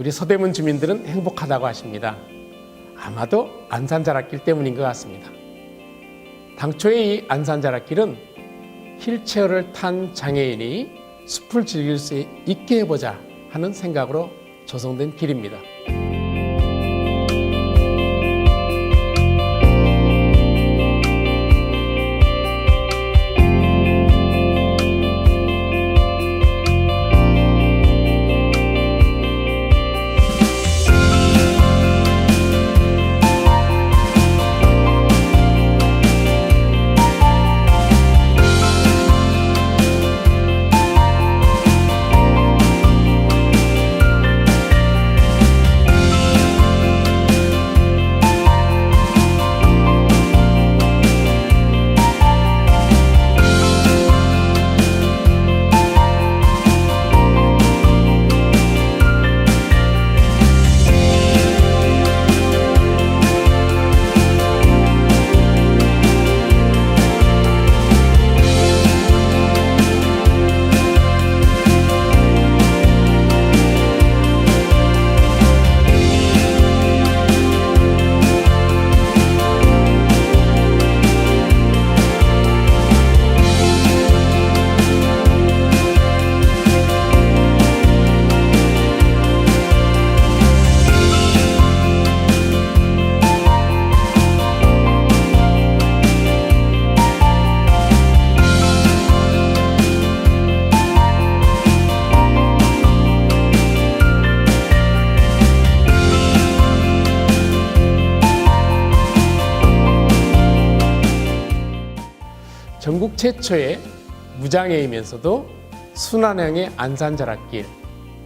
우리 서대문 주민들은 행복하다고 하십니다. 아마도 안산자락길 때문인 것 같습니다. 당초에 이 안산자락길은 휠체어를 탄 장애인이 숲을 즐길 수 있게 해보자 하는 생각으로 조성된 길입니다. 전국 최초의 무장애이면서도 순환형의 안산자락길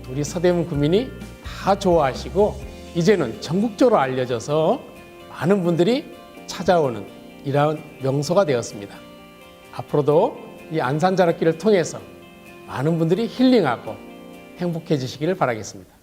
우리 서대문 구민이 다 좋아하시고 이제는 전국적으로 알려져서 많은 분들이 찾아오는 이러한 명소가 되었습니다. 앞으로도 이 안산자락길을 통해서 많은 분들이 힐링하고 행복해지시기를 바라겠습니다.